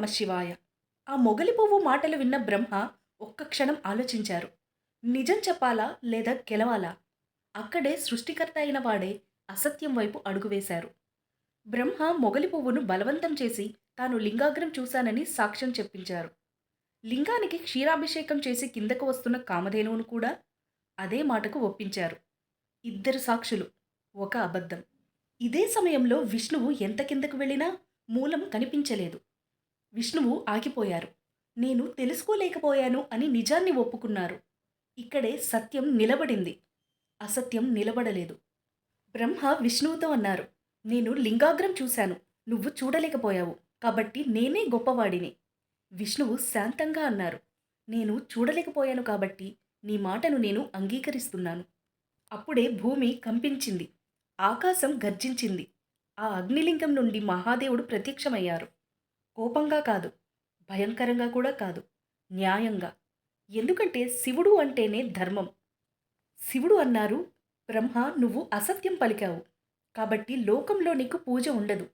నమశివాయ ఆ మొగలి పువ్వు మాటలు విన్న బ్రహ్మ ఒక్క క్షణం ఆలోచించారు. నిజం చెప్పాలా లేదా గెలవాలా? అక్కడే సృష్టికర్త అయిన వాడే అసత్యం వైపు అడుగువేశారు బ్రహ్మ మొగలి పువ్వును బలవంతం చేసి తాను లింగాగ్రం చూశానని సాక్ష్యం చెప్పించారు. లింగానికి క్షీరాభిషేకం చేసి కిందకు వస్తున్న కామధేనువును కూడా అదే మాటకు ఒప్పించారు. ఇద్దరు సాక్షులు ఒక అబద్ధం. ఇదే సమయంలో విష్ణువు ఎంత కిందకు వెళ్ళినా మూలం కనిపించలేదు. విష్ణువు ఆగిపోయారు. నేను తెలుసుకోలేకపోయాను అని నిజాన్ని ఒప్పుకున్నారు. ఇక్కడే సత్యం నిలబడింది. అసత్యం నిలబడలేదు. బ్రహ్మ విష్ణువుతో అన్నారు నేను లింగాగ్రం చూశాను. నువ్వు చూడలేకపోయావు. కాబట్టి నేనే గొప్పవాడిని. విష్ణువు శాంతంగా అన్నారు నేను చూడలేకపోయాను కాబట్టి నీ మాటను నేను అంగీకరిస్తున్నాను. అప్పుడే భూమి కంపించింది. ఆకాశం గర్జించింది. ఆ అగ్నిలింగం నుండి మహాదేవుడు ప్రత్యక్షమయ్యారు. కోపంగా కాదు భయంకరంగా కూడా కాదు న్యాయంగా. ఎందుకంటే శివుడు అంటేనే ధర్మం. శివుడు అన్నారు బ్రహ్మ నువ్వు అసత్యం పలికావు. కాబట్టి లోకంలో నీకు పూజ ఉండదు.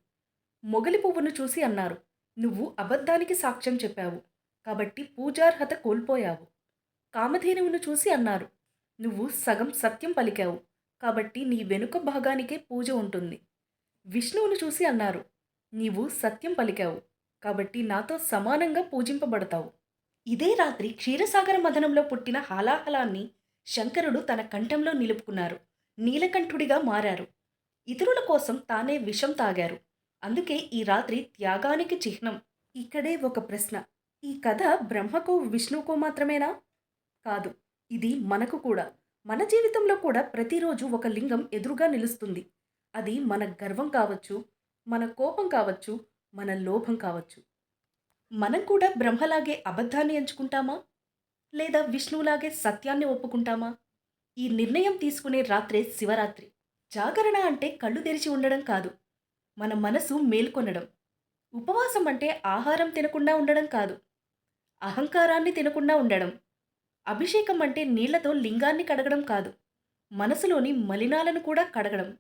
మొగలి పువ్వును చూసి అన్నారు నువ్వు అబద్ధానికి సాక్ష్యం చెప్పావు. కాబట్టి పూజార్హత కోల్పోయావు. కామధేనువును చూసి అన్నారు నువ్వు సగం సత్యం పలికావు. కాబట్టి నీ వెనుక భాగానికే పూజ ఉంటుంది. విష్ణువును చూసి అన్నారు నీవు సత్యం పలికావు. కాబట్టి నాతో సమానంగా పూజింపబడతావు. ఇదే రాత్రి క్షీరసాగర మదనంలో పుట్టిన హాలాహలాన్ని శంకరుడు తన కంఠంలో నిలుపుకున్నారు. నీలకంఠుడిగా మారారు. ఇతరుల కోసం తానే విషం తాగారు. అందుకే ఈ రాత్రి త్యాగానికి చిహ్నం. ఇక్కడే ఒక ప్రశ్న. ఈ కథ బ్రహ్మకు విష్ణువుకు మాత్రమేనా? కాదు. ఇది మనకు కూడా. మన జీవితంలో కూడా ప్రతిరోజు ఒక లింగం ఎదురుగా నిలుస్తుంది. అది మన గర్వం కావచ్చు మన కోపం కావచ్చు మన లోభం కావచ్చు. మనం కూడా బ్రహ్మలాగే అబద్ధాన్ని ఎంచుకుంటామా? లేదా విష్ణువులాగే సత్యాన్ని ఒప్పుకుంటామా? ఈ నిర్ణయం తీసుకునే రాత్రే శివరాత్రి. జాగరణ అంటే కళ్ళు తెరిచి ఉండడం కాదు. మన మనసు మేల్కొనడం. ఉపవాసం అంటే ఆహారం తినకుండా ఉండడం కాదు. అహంకారాన్ని తినకుండా ఉండడం. అభిషేకం అంటే నీళ్ళతో లింగాన్ని కడగడం కాదు. మనసులోని మలినాలను కూడా కడగడం.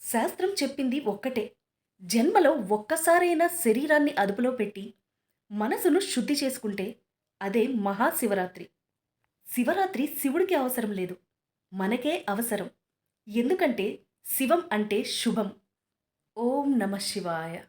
శాస్త్రం చెప్పింది ఒక్కటే. జన్మలో ఒక్కసారైనా శరీరాన్ని అదుపులో పెట్టి మనసును శుద్ధి చేసుకుంటే అదే మహాశివరాత్రి. శివరాత్రి శివుడికి అవసరం లేదు. మనకే అవసరం. ఎందుకంటే శివం అంటే శుభం. ఓం నమ శివాయ.